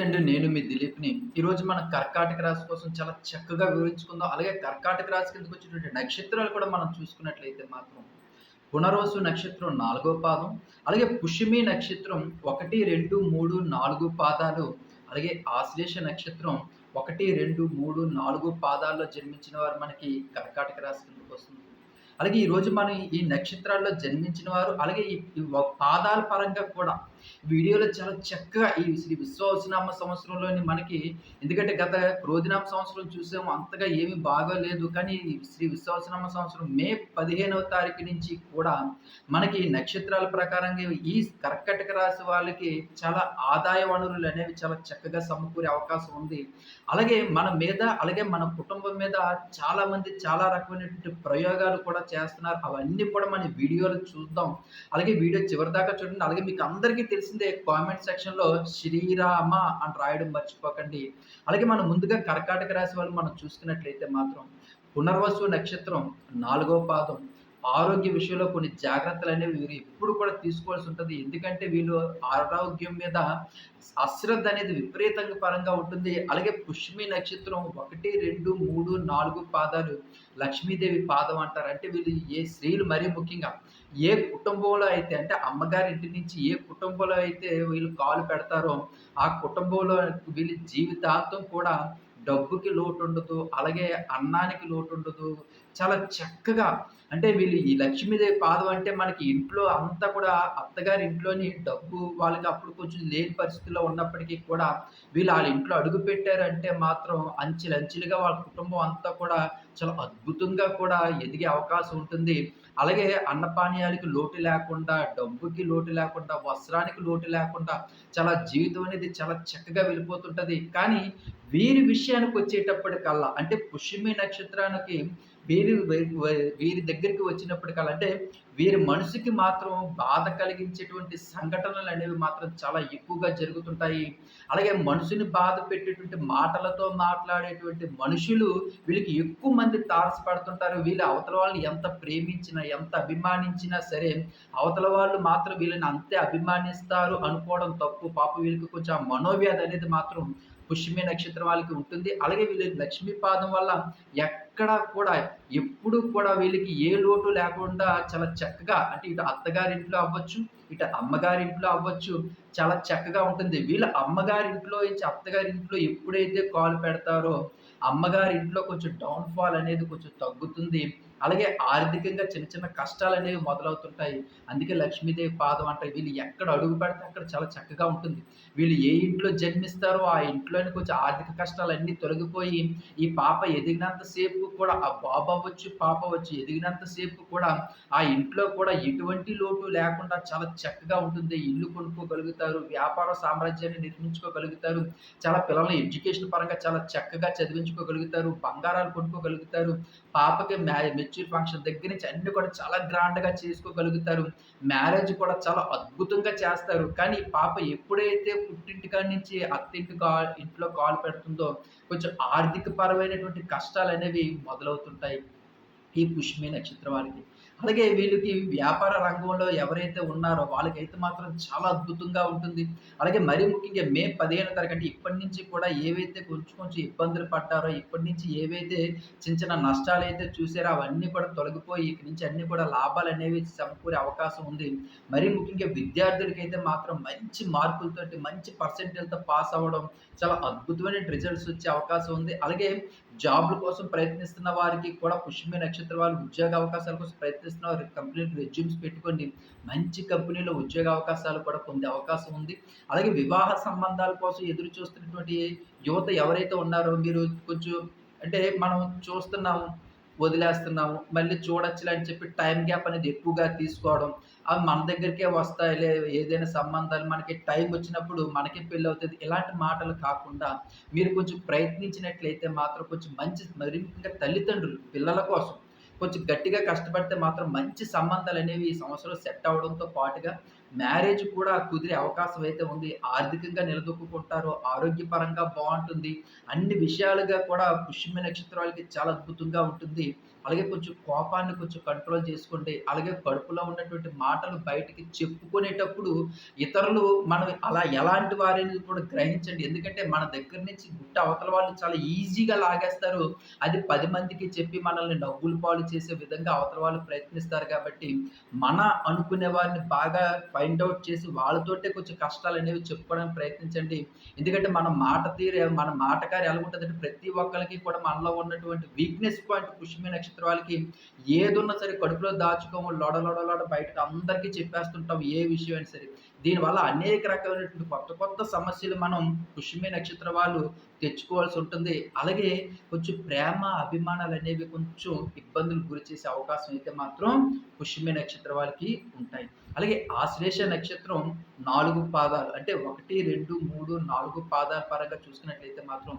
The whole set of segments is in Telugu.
నమస్తే అండి నేను మీ దిలీప్ని ఈరోజు మన కర్కాటక రాశి కోసం చాలా చక్కగా వివరించుకుందాం. అలాగే కర్కాటక రాశి కిందకు వచ్చినటువంటి నక్షత్రాలు కూడా మనం చూసుకున్నట్లయితే మాత్రం పునరోసు నక్షత్రం నాలుగో పాదం అలాగే పుష్యమి నక్షత్రం ఒకటి రెండు మూడు నాలుగు పాదాలు అలాగే ఆశ్లేష నక్షత్రం ఒకటి రెండు మూడు నాలుగు పాదాల్లో జన్మించిన వారు మనకి కర్కాటక రాశి కిందకు వస్తుంది? అలాగే ఈరోజు మనం ఈ నక్షత్రాల్లో జన్మించిన వారు అలాగే ఈ పాదాల పరంగా కూడా వీడియోలో చాలా చక్కగా ఈ శ్రీ విశ్వవసనామ సంవత్సరంలోని మనకి ఎందుకంటే గత క్రోధినామ సంవత్సరం చూసాము అంతగా ఏమీ బాగోలేదు. కానీ ఈ శ్రీ విశ్వవసనామ సంవత్సరం మే పదిహేనవ తారీఖు నుంచి కూడా మనకి నక్షత్రాల ప్రకారంగా ఈ కర్కటక రాశి వాళ్ళకి చాలా ఆదాయ వనరులు అనేవి చాలా చక్కగా సమకూరే అవకాశం ఉంది. అలాగే మన మీద అలాగే మన కుటుంబం మీద చాలా మంది చాలా రకమైనటువంటి ప్రయోగాలు కూడా చేస్తున్నారు. అవన్నీ కూడా మన వీడియోలు చూద్దాం. అలాగే వీడియో చివరి దాకా చూడండి. అలాగే మీకు అందరికీ తెలిసిందే కామెంట్ సెక్షన్లో శ్రీరామ అని రాయడం మర్చిపోకండి. అలాగే మనం ముందుగా కర్కాటక రాశి వాళ్ళు మనం చూసుకున్నట్లయితే మాత్రం పునర్వసు నక్షత్రం నాలుగో పాదం. ఆరోగ్య విషయంలో కొన్ని జాగ్రత్తలు అనేవి వీరు ఎప్పుడు కూడా తీసుకోవాల్సి ఉంటుంది. ఎందుకంటే వీళ్ళు ఆరోగ్యం మీద అశ్రద్ధ అనేది విపరీతంగా పరంగా ఉంటుంది. అలాగే పుష్మి నక్షత్రం ఒకటి రెండు మూడు నాలుగు పాదాలు లక్ష్మీదేవి పాదం అంటారు. అంటే వీళ్ళు ఏ స్త్రీలు మరీ ముఖ్యంగా ఏ కుటుంబంలో అయితే అంటే అమ్మగారి ఇంటి నుంచి ఏ కుటుంబంలో అయితే వీళ్ళు కాలు పెడతారో ఆ కుటుంబంలో వీళ్ళ జీవితాంతం కూడా డబ్బుకి లోటు ఉండదు అలాగే అన్నానికి లోటు ఉండదు చాలా చక్కగా అంటే వీళ్ళు ఈ లక్ష్మీదేవి పాదం అంటే మనకి ఇంట్లో అంతా కూడా అత్తగారి ఇంట్లోని డబ్బు వాళ్ళకి అప్పుడు కొంచెం లేని పరిస్థితుల్లో ఉన్నప్పటికీ కూడా వీళ్ళు వాళ్ళ ఇంట్లో అడుగు పెట్టారంటే మాత్రం అంచెలంచెలుగా వాళ్ళ కుటుంబం అంతా కూడా చాలా అద్భుతంగా కూడా ఎదిగే అవకాశం ఉంటుంది. అలాగే అన్నపానీయాలకి లోటు లేకుండా డబ్బుకి లోటు లేకుండా వస్త్రానికి లోటు లేకుండా చాలా జీవితం అనేది చాలా చక్కగా వెళ్ళిపోతుంటుంది. కానీ వీరి విషయానికి వచ్చేటప్పటికల్లా అంటే పుష్యమి నక్షత్రానికి వీరి వీరి దగ్గరికి వచ్చినప్పటికల్లా అంటే వీరి మనసుకి మాత్రం బాధ కలిగించేటువంటి సంఘటనలు అనేవి మాత్రం చాలా ఎక్కువగా జరుగుతుంటాయి. అలాగే మనుషుని బాధ పెట్టేటువంటి మాటలతో మాట్లాడేటువంటి మనుషులు వీళ్ళకి ఎక్కువ మంది తారసపడుతుంటారు. వీళ్ళు అవతల వాళ్ళని ఎంత ప్రేమించినా ఎంత అభిమానించినా సరే అవతల వాళ్ళు మాత్రం వీళ్ళని అంతే అభిమానిస్తారు అనుకోవడం తప్పు. పాప వీళ్ళకి కొంచెం మనోవ్యాధి అనేది మాత్రం పుష్యమి నక్షత్రం వాళ్ళకి ఉంటుంది. అలాగే వీళ్ళ లక్ష్మీ పాదం వల్ల ఎక్కడ కూడా ఎప్పుడు కూడా వీళ్ళకి ఏ లోటు లేకుండా చాలా చక్కగా అంటే ఇటు అత్తగారింట్లో అవ్వచ్చు ఇటు అమ్మగారింట్లో అవ్వచ్చు చాలా చక్కగా ఉంటుంది. వీళ్ళ అమ్మగారింట్లో ఇచ్చి అత్తగారింట్లో ఎప్పుడైతే కాలు పెడతారో అమ్మగారింట్లో కొంచెం డౌన్ఫాల్ అనేది కొంచెం తగ్గుతుంది. అలాగే ఆర్థికంగా చిన్న చిన్న కష్టాలు అనేవి మొదలవుతుంటాయి. అందుకే లక్ష్మీదేవి పాదం అంటారు వీళ్ళు ఎక్కడ అడుగు పెడితే అక్కడ చాలా చక్కగా ఉంటుంది. వీళ్ళు ఏ ఇంట్లో జన్మిస్తారో ఆ ఇంట్లోని కొంచెం ఆర్థిక కష్టాలు అన్నీ తొలగిపోయి ఈ పాప ఎదిగినంతసేపు కూడా ఆ బాబు అవ్వచ్చు పాప అవ్వచ్చు ఎదిగినంతసేపు కూడా ఆ ఇంట్లో కూడా ఎటువంటి లోటు లేకుండా చాలా చక్కగా ఉంటుంది. ఇల్లు కొనుక్కోగలుగుతారు వ్యాపార సామ్రాజ్యాన్ని నిర్మించుకోగలుగుతారు చాలా పిల్లల్ని ఎడ్యుకేషన్ పరంగా చాలా చక్కగా చదివించుకోగలుగుతారు బంగారాలు కొనుక్కోగలుగుతారు. పాపకి మ్యా మెచ్యూర్ ఫంక్షన్ దగ్గర నుంచి అన్ని కూడా చాలా గ్రాండ్గా చేసుకోగలుగుతారు. మ్యారేజ్ కూడా చాలా అద్భుతంగా చేస్తారు. కానీ పాప ఎప్పుడైతే పుట్టింటికాడి నుంచి అత్తింటి కాల్ ఇంట్లో కాలు పెడుతుందో కొంచెం ఆర్థిక పరమైనటువంటి కష్టాలు అనేవి మొదలవుతుంటాయి. ఈ పుష్మి నక్షత్రం వారికి. అలాగే వీళ్ళకి వ్యాపార రంగంలో ఎవరైతే ఉన్నారో వాళ్ళకైతే మాత్రం చాలా అద్భుతంగా ఉంటుంది. అలాగే మరీ ముఖ్యంగా మే పదిహేను తారీఖు ఇప్పటి నుంచి కూడా ఏవైతే కొంచెం కొంచెం ఇబ్బందులు పడ్డారో ఇప్పటి నుంచి ఏవైతే చిన్న చిన్న నష్టాలు అయితే చూసారో అవన్నీ కూడా తొలగిపోయి ఇక్కడి నుంచి అన్ని కూడా లాభాలు అనేవి సమకూరే అవకాశం ఉంది. మరీ ముఖ్యంగా విద్యార్థులకైతే మాత్రం మంచి మార్కులతోటి మంచి పర్సెంటేజ్తో పాస్ అవ్వడం చాలా అద్భుతమైన రిజల్ట్స్ వచ్చే అవకాశం ఉంది. అలాగే జాబ్ల కోసం ప్రయత్నిస్తున్న వారికి కూడా పుష్మి నక్షత్ర వాళ్ళు ఉద్యోగ అవకాశాల కోసం ప్రయత్నిస్తున్న వారు కంపెనీలు రెజ్యూమ్స్ పెట్టుకొని మంచి కంపెనీలో ఉద్యోగ అవకాశాలు కూడా పొందే అవకాశం ఉంది. అలాగే వివాహ సంబంధాల కోసం ఎదురు చూస్తున్నటువంటి యువత ఎవరైతే ఉన్నారో మీరు కొంచెం అంటే మనం చూస్తున్నాము వదిలేస్తున్నాము మళ్ళీ చూడొచ్చులే అని చెప్పి టైం గ్యాప్ అనేది ఎక్కువగా తీసుకోవడం అవి మన దగ్గరికే వస్తాయిలే ఏదైనా సంబంధాలు మనకి టైం వచ్చినప్పుడు మనకి పెళ్ళి అవుతుంది ఇలాంటి మాటలు కాకుండా మీరు కొంచెం ప్రయత్నించినట్లయితే మాత్రం కొంచెం మంచి మరి తల్లిదండ్రులు పిల్లల కోసం కొంచెం గట్టిగా కష్టపడితే మాత్రం మంచి సంబంధాలు అనేవి ఈ సంవత్సరం సెట్ అవడంతో పాటుగా మ్యారేజ్ కూడా కుదిరే అవకాశం అయితే ఉంది. ఆర్థికంగా నిలదొక్కుకుంటారు. ఆరోగ్యపరంగా బాగుంటుంది అన్ని విషయాలుగా కూడా పుష్యమి నక్షత్రాలకి చాలా అద్భుతంగా ఉంటుంది. అలాగే కొంచెం కోపాన్ని కొంచెం కంట్రోల్ చేసుకోండి. అలాగే కడుపులో ఉన్నటువంటి మాటలు బయటికి చెప్పుకునేటప్పుడు ఇతరులు మనం అలా ఎలాంటి వారిని కూడా గ్రహించండి. ఎందుకంటే మన దగ్గర నుంచి గుట్ట అవతల వాళ్ళు చాలా ఈజీగా లాగేస్తారు. అది పది మందికి చెప్పి మనల్ని నవ్వుల పాలు చేసే విధంగా అవతల వాళ్ళు ప్రయత్నిస్తారు కాబట్టి, మన అనుకునే వారిని బాగా ఫైండ్ అవుట్ చేసి వాళ్ళతోటే కొంచెం కష్టాలు అనేవి చెప్పుకోవడానికి ప్రయత్నించండి. ఎందుకంటే మన మాట తీరే మన మాటకారి ఉంటుందంటే ప్రతి ఒక్కరికి కూడా మనలో ఉన్నటువంటి వీక్‌నెస్ పాయింట్ పుష్యమి నక్షత్ర వాళ్ళకి ఏదున్నా సరే కడుపులో దాచుకోము లొడ లోడ లోడ బయటకి అందరికీ చెప్పేస్తుంటాం ఏ విషయం అయినా సరే. దీనివల్ల అనేక రకమైనటువంటి కొత్త కొత్త సమస్యలు మనం పుష్యమి నక్షత్ర వాళ్ళు తెచ్చుకోవాల్సి ఉంటుంది. అలాగే కొంచెం ప్రేమ, అభిమానాలు అనేవి కొంచెం ఇబ్బందులు గురి చేసే అవకాశం అయితే మాత్రం పుష్యమి నక్షత్రం వాళ్ళకి ఉంటాయి. అలాగే ఆశ్లేష నక్షత్రం నాలుగు పాదాలు అంటే 1, 2, 3, 4 పాదాల పరంగా చూసుకున్నట్లయితే మాత్రం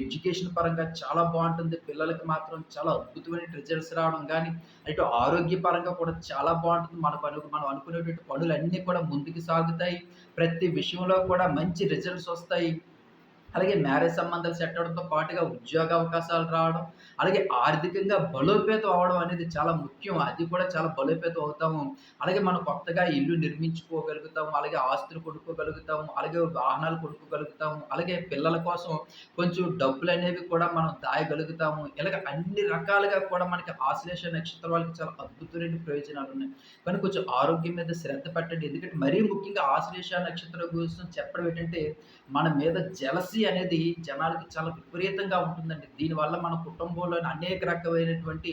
ఎడ్యుకేషన్ పరంగా చాలా బాగుంటుంది పిల్లలకి మాత్రం చాలా అద్భుతమైన రిజల్ట్స్ రావడం కానీ ఇటు ఆరోగ్యపరంగా కూడా చాలా బాగుంటుంది మన పనులు మనం అనుకునేటువంటి పనులన్నీ కూడా ముందుకు సాగుతాయి. ప్రతి విషయంలో కూడా మంచి రిజల్ట్స్ వస్తాయి. అలాగే మ్యారేజ్ సంబంధాలు సెట్ అవడంతో పాటుగా ఉద్యోగ అవకాశాలు రావడం, అలాగే ఆర్థికంగా బలోపేతం అవ్వడం అనేది చాలా ముఖ్యం. అది కూడా చాలా బలోపేతం అవుతాము. అలాగే మనం కొత్తగా ఇల్లు నిర్మించుకోగలుగుతాము. అలాగే ఆస్తులు కొనుక్కోగలుగుతాము. అలాగే వాహనాలు కొనుక్కోగలుగుతాము. అలాగే పిల్లల కోసం కొంచెం డబ్బులు అనేవి కూడా మనం దాయగలుగుతాము. ఇలాగ అన్ని రకాలుగా కూడా మనకి ఆశ్లేష నక్షత్రం వాళ్ళకి చాలా అద్భుతమైన ప్రయోజనాలు ఉన్నాయి కానీ కొంచెం ఆరోగ్యం మీద శ్రద్ధ పెట్టండి. ఎందుకంటే మరీ ముఖ్యంగా ఆశ్లేష నక్షత్రం గురించి చెప్పడం ఏంటంటే, మన మీద జలసి అనేది జనాలకి చాలా విపరీతంగా ఉంటుందండి. దీనివల్ల మన కుటుంబంలోని అనేక రకమైనటువంటి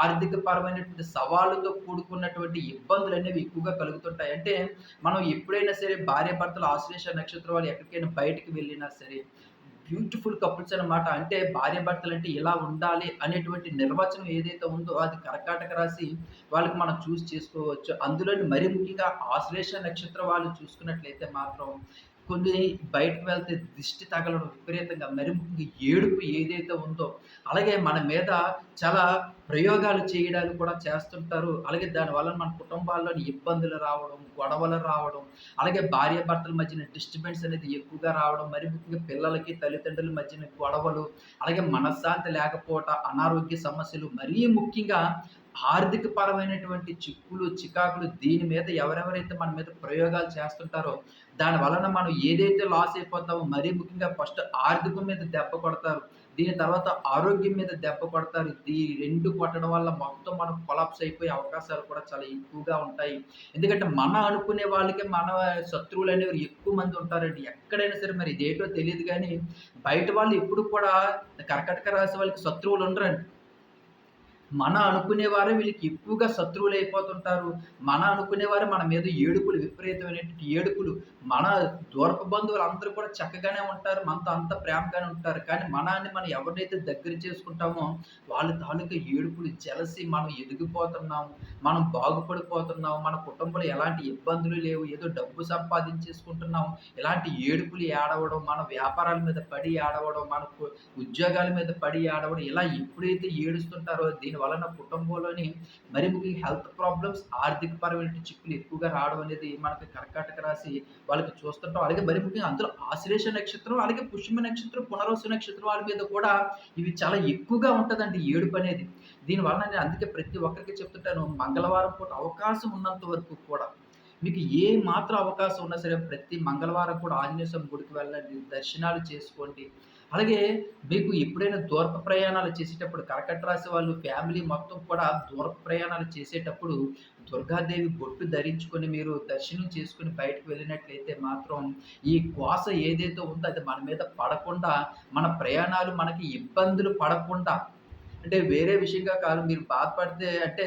ఆర్థిక పరమైనటువంటి సవాళ్ళతో కూడుకున్నటువంటి ఇబ్బందులు అనేవి ఎక్కువగా కలుగుతుంటాయి. అంటే మనం ఎప్పుడైనా సరే భార్యాభర్తలు ఆశ్లేష నక్షత్రం వాళ్ళు ఎక్కడికైనా బయటికి వెళ్ళినా సరే బ్యూటిఫుల్ కపుల్స్ అనమాట. అంటే భార్యాభర్తలంటే ఇలా ఉండాలి అనేటువంటి నిర్వచనం ఏదైతే ఉందో అది కర్కాటక రాశి వాళ్ళకి మనం చూస్ చేసుకోవచ్చు. అందులోని మరి ముఖ్యంగా ఆశ్లేష నక్షత్రం వాళ్ళు చూసుకున్నట్లయితే మాత్రం కొన్ని బయటకు వెళ్తే దిష్టి తగలడం విపరీతంగా మరి ఏడుపు ఏదైతే ఉందో, అలాగే మన మీద చాలా ప్రయోగాలు చేయడానికి కూడా చేస్తుంటారు. అలాగే దానివల్ల మన కుటుంబాల్లోని ఇబ్బందులు రావడం, గొడవలు రావడం, అలాగే భార్యాభర్తల మధ్యన డిస్టర్బెన్స్ అనేది ఎక్కువగా రావడం, మరి ముఖ్యంగా పిల్లలకి, తల్లిదండ్రుల మధ్యన గొడవలు, అలాగే మనశ్శాంతి లేకపోవట, అనారోగ్య సమస్యలు, మరీ ముఖ్యంగా ఆర్థిక పరమైనటువంటి చిక్కులు, చికాకులు దీని మీద ఎవరెవరైతే మన మీద ప్రయోగాలు చేస్తుంటారో, దాని వలన మనం ఏదైతే లాస్ అయిపోతామో మరీ ముఖ్యంగా ఫస్ట్ ఆర్థికం మీద దెబ్బ కొడతారు. దీని తర్వాత ఆరోగ్యం మీద దెబ్బ కొడతారు. ఈ రెండు కొట్టడం వల్ల మొత్తం మనం కొలాప్స్ అయిపోయే అవకాశాలు కూడా చాలా ఎక్కువగా ఉంటాయి. ఎందుకంటే మన అనుకునే వాళ్ళకే మన శత్రువులు అనేవి ఎక్కువ మంది ఉంటారండి. ఎక్కడైనా సరే మరి ఇదేటో తెలియదు కానీ బయట వాళ్ళు ఎప్పుడు కూడా కర్కటక రాశి వాళ్ళకి శత్రువులు ఉండరండి. మన అనుకునేవారే వీళ్ళకి ఎక్కువగా శత్రువులు అయిపోతుంటారు మన అనుకునేవారే మన మీద ఏడుపులు విపరీతమైనటువంటి ఏడుపులు. మన దూరపు బంధువులందరూ కూడా చక్కగానే ఉంటారు. మనతో అంత ప్రేమగానే ఉంటారు. కానీ మనాన్ని మనం ఎవరినైతే దగ్గర చేసుకుంటామో వాళ్ళ తాలూకా ఏడుపులు, జలసి మనం ఎదిగిపోతున్నాము. మనం బాగుపడిపోతున్నాము. మన కుటుంబంలో ఎలాంటి ఇబ్బందులు లేవు. ఏదో డబ్బు సంపాదించేసుకుంటున్నాము. ఇలాంటి ఏడుపులు ఏడవడం, మన వ్యాపారాల మీద పడి ఏడవడం, మనకు ఉద్యోగాల మీద పడి ఏడవడం ఇలా ఎప్పుడైతే ఏడుస్తుంటారో దీని వలన కుటుంబంలోని మరి ముఖ్యంగా హెల్త్ ప్రాబ్లమ్స్, ఆర్థిక పరమైన చిక్కులు ఎక్కువగా రావడం అనేది మనకి కర్కాటక రాశి వాళ్ళకి చూస్తుంటాం. అలాగే మరి ముఖ్యంగా అందులో ఆశ్లేష నక్షత్రం, అలాగే పుష్యమ నక్షత్రం, పునర్వసు నక్షత్రం వాళ్ళ మీద కూడా ఇవి చాలా ఎక్కువగా ఉంటుందండి ఏడుపు అనేది దీనివలన నేను అందుకే ప్రతి ఒక్కరికి చెప్తుంటాను మంగళవారం పూట అవకాశం ఉన్నంత వరకు కూడా మీకు ఏ మాత్రం అవకాశం ఉన్నా సరే ప్రతి మంగళవారం కూడా ఆంజనేయ స్వామి గుడికి వెళ్ళండి. దర్శనాలు చేసుకోండి. అలాగే మీకు ఎప్పుడైనా దూరపు ప్రయాణాలు చేసేటప్పుడు కర్కట రాశి వాళ్ళు ఫ్యామిలీ మొత్తం కూడా దూరపు ప్రయాణాలు చేసేటప్పుడు దుర్గాదేవి బొట్టు ధరించుకొని మీరు దర్శనం చేసుకుని బయటకు వెళ్ళినట్లయితే మాత్రం ఈ కోస ఏదైతే ఉందో అది మన మీద పడకుండా మన ప్రయాణాలు మనకి ఇబ్బందులు పడకుండా అంటే వేరే విషయంగా కాదు మీరు బాధపడితే అంటే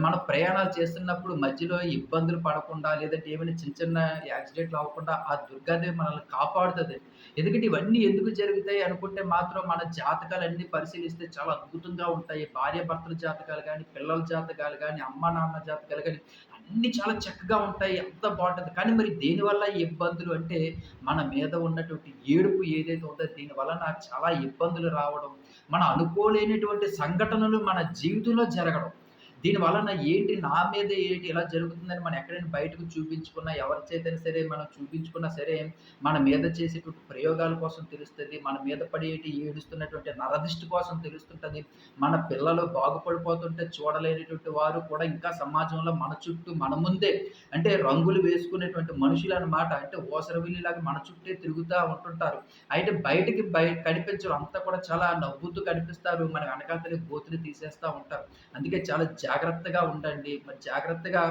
మనం ప్రయాణాలు చేస్తున్నప్పుడు మధ్యలో ఇబ్బందులు పడకుండా లేదంటే ఏమైనా చిన్న చిన్న యాక్సిడెంట్లు అవ్వకుండా ఆ దుర్గాదేవి మనల్ని కాపాడుతుంది ఎందుకంటే ఇవన్నీ ఎందుకు జరుగుతాయి అనుకుంటే మాత్రం మన జాతకాలన్నీ పరిశీలిస్తే చాలా అద్భుతంగా ఉంటాయి. భార్యాభర్తల జాతకాలు కానీ పిల్లల జాతకాలు కానీ అమ్మా నాన్న జాతకాలు కానీ అన్నీ చాలా చక్కగా ఉంటాయి. అంత బాగుంటుంది కానీ మరి దేనివల్ల ఇబ్బందులు అంటే మన మీద ఉన్నటువంటి ఏడుపు ఏదైతే ఉందో దీని నాకు చాలా ఇబ్బందులు రావడం, మనం అనుకోలేనటువంటి సంఘటనలు మన జీవితంలో జరగడం. దీని వలన ఏంటి నా మీద ఏంటి ఇలా జరుగుతుందని మనం ఎక్కడైనా బయటకు చూపించుకున్నా ఎవరి చేతైనా సరే మనం చూపించుకున్నా సరే మన మీద చేసేటువంటి ప్రయోగాల కోసం తెలుస్తుంది మన మీద పడేటి ఏడుస్తున్నటువంటి నరదిష్టి కోసం తెలుస్తుంటుంది మన పిల్లలు బాగుపడిపోతుంటే చూడలేనటువంటి వారు కూడా ఇంకా సమాజంలో మన చుట్టూ మన ముందే అంటే రంగులు వేసుకునేటువంటి మనుషులు అనమాట అంటే ఓసరవిల్లిలాగా మన చుట్టే తిరుగుతూ ఉంటుంటారు. అయితే బయటికి బయ కనిపించరు అంతా కూడా చాలా నవ్వుతూ కనిపిస్తారు మన వెనకాతలి బోతులు తీసేస్తూ ఉంటారు. అందుకే చాలా జాగ్రత్తగా ఉండండి. మరి జాగ్రత్తగా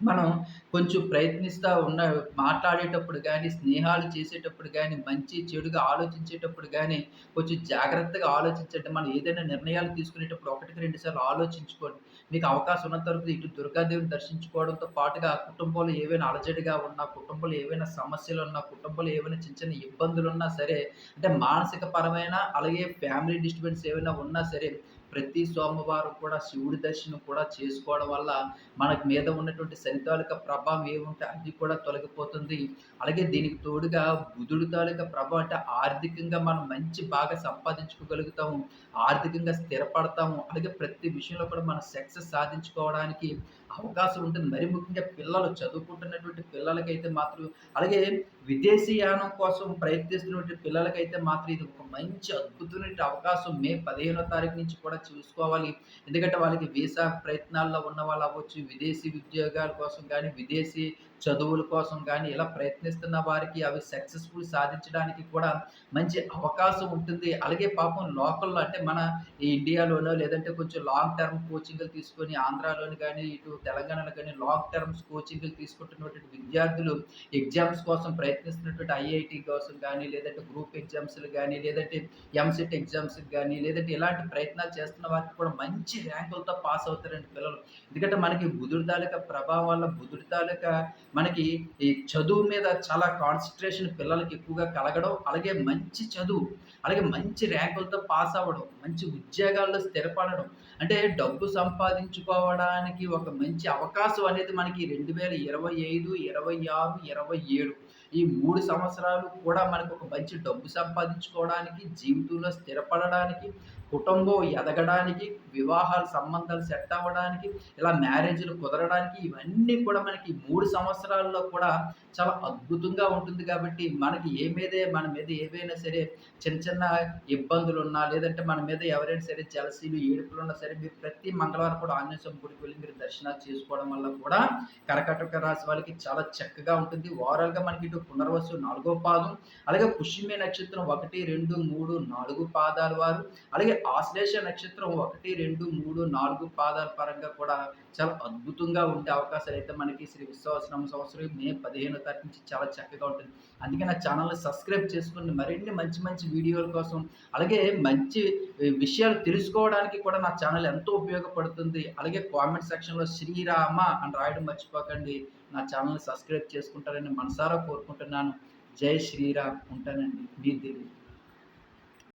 మనం కొంచెం ప్రయత్నిస్తూ ఉన్న మాట్లాడేటప్పుడు కానీ స్నేహాలు చేసేటప్పుడు కానీ మంచి చెడుగా ఆలోచించేటప్పుడు కానీ కొంచెం జాగ్రత్తగా ఆలోచించండి. మనం ఏదైనా నిర్ణయాలు తీసుకునేటప్పుడు ఒకటికి రెండు సార్లు ఆలోచించుకోండి. మీకు అవకాశం ఉన్నంత వరకు ఇటు దుర్గాదేవిని దర్శించుకోవడంతో పాటుగా కుటుంబంలో ఏవైనా అలజడిగా ఉన్నా కుటుంబంలో ఏవైనా సమస్యలు ఉన్నా కుటుంబంలో ఏవైనా చిన్న చిన్న ఇబ్బందులు ఉన్నా సరే అంటే మానసిక పరమైన అలాగే ఫ్యామిలీ డిస్టర్బెన్స్ ఏమైనా ఉన్నా సరే ప్రతి సోమవారం కూడా శివుడి దర్శనం కూడా చేసుకోవడం వల్ల మనకు మీద ఉన్నటువంటి శని తాలూకా ప్రభావం ఏముంటే అది కూడా తొలగిపోతుంది. అలాగే దీనికి తోడుగా బుధుడు తాలూకా ప్రభావం అంటే ఆర్థికంగా మనం మంచి బాగా సంపాదించుకోగలుగుతాము ఆర్థికంగా స్థిరపడతాము. అలాగే ప్రతి విషయంలో కూడా మనం సక్సెస్ సాధించుకోవడానికి అవకాశం ఉంటుంది. మరి ముఖ్యంగా పిల్లలు చదువుకుంటున్నటువంటి పిల్లలకైతే మాత్రం అలాగే విదేశీయానం కోసం ప్రయత్నిస్తున్నటువంటి పిల్లలకైతే మాత్రం ఇది ఒక మంచి అద్భుతమైన అవకాశం. మే పదిహేనో తారీఖు నుంచి కూడా చూసుకోవాలి. ఎందుకంటే వాళ్ళకి వీసా ప్రయత్నాల్లో ఉన్న వాళ్ళు అవ్వచ్చు. విదేశీ ఉద్యోగాల కోసం కానీ విదేశీ చదువుల కోసం కానీ ఇలా ప్రయత్నిస్తున్న వారికి అవి సక్సెస్ఫుల్ సాధించడానికి కూడా మంచి అవకాశం ఉంటుంది. అలాగే పాపం లోకల్లో అంటే మన ఇండియాలోనో లేదంటే కొంచెం లాంగ్ టర్మ్ కోచింగ్లు తీసుకొని ఆంధ్రాలోని కానీ ఇటు తెలంగాణలో కానీ లాంగ్ టర్మ్స్ కోచింగ్లు తీసుకుంటున్నటువంటి విద్యార్థులు ఎగ్జామ్స్ కోసం ప్రయత్నిస్తున్నటువంటి ఐఐటి కోసం కానీ లేదంటే గ్రూప్ ఎగ్జామ్స్లు కానీ లేదంటే ఎంసెట్ ఎగ్జామ్స్ కానీ లేదంటే ఇలాంటి ప్రయత్నాలు చేస్తున్న వారికి కూడా మంచి ర్యాంకులతో పాస్ అవుతారండి పిల్లలు. ఎందుకంటే మనకి బుధుడి తాలూకా ప్రభావం వల్ల బుధుడి తాలూకా మనకి ఈ చదువు మీద చాలా కాన్సన్ట్రేషన్ పిల్లలకి ఎక్కువగా కలగడం అలాగే మంచి చదువు అలాగే మంచి ర్యాంకులతో పాస్ అవ్వడం మంచి ఉద్యోగాల్లో స్థిరపడడం అంటే డబ్బు సంపాదించుకోవడానికి ఒక మంచి అవకాశం అనేది మనకి రెండు వేల ఇరవై ఐదు ఇరవై ఆరు ఇరవై ఏడు ఈ మూడు సంవత్సరాలు కూడా మనకు ఒక మంచి డబ్బు సంపాదించుకోవడానికి జీవితంలో స్థిరపడడానికి కుటుంబం ఎదగడానికి వివాహాలు సంబంధాలు సెట్ అవ్వడానికి ఇలా మ్యారేజ్లు కుదరడానికి ఇవన్నీ కూడా మనకి మూడు సంవత్సరాల్లో కూడా చాలా అద్భుతంగా ఉంటుంది కాబట్టి మనకి ఏ మీదే మన మీద ఏవైనా సరే చిన్న చిన్న ఇబ్బందులు ఉన్నా లేదంటే మన మీద ఎవరైనా సరే జలసీలు ఏడుపులు ఉన్నా సరే మీరు ప్రతి మంగళవారం కూడా ఆంజనేయ స్వామి గుడికి వెళ్ళి మీరు దర్శనాలు చేసుకోవడం వల్ల కూడా కర్కాటక రాశి వాళ్ళకి చాలా చక్కగా ఉంటుంది. ఓవరాల్గా మనకి ఇటు పునర్వసు నాలుగో పాదం అలాగే పుష్యమే నక్షత్రం ఒకటి రెండు మూడు నాలుగు పాదాలు వారు అలాగే ఆశ్లేష నక్షత్రం ఒకటి రెండు మూడు నాలుగు పాదాల పరంగా కూడా చాలా అద్భుతంగా ఉండే అవకాశాలు అయితే మనకి శ్రీ విశ్వాసనామ సంవత్సరం మే పదిహేనో తారీఖు నుంచి చాలా చక్కగా ఉంటుంది. అందుకే నా ఛానల్ని సబ్స్క్రైబ్ చేసుకుని మరిన్ని మంచి మంచి వీడియోల కోసం అలాగే మంచి విషయాలు తెలుసుకోవడానికి కూడా నా ఛానల్ ఎంతో ఉపయోగపడుతుంది. అలాగే కామెంట్ సెక్షన్లో శ్రీరామ అని రాయడం మర్చిపోకండి. నా ఛానల్ని సబ్స్క్రైబ్ చేసుకుంటారని మనసారా కోరుకుంటున్నాను. జై శ్రీరామ్. ఉంటానండి. మీ దిలీప్.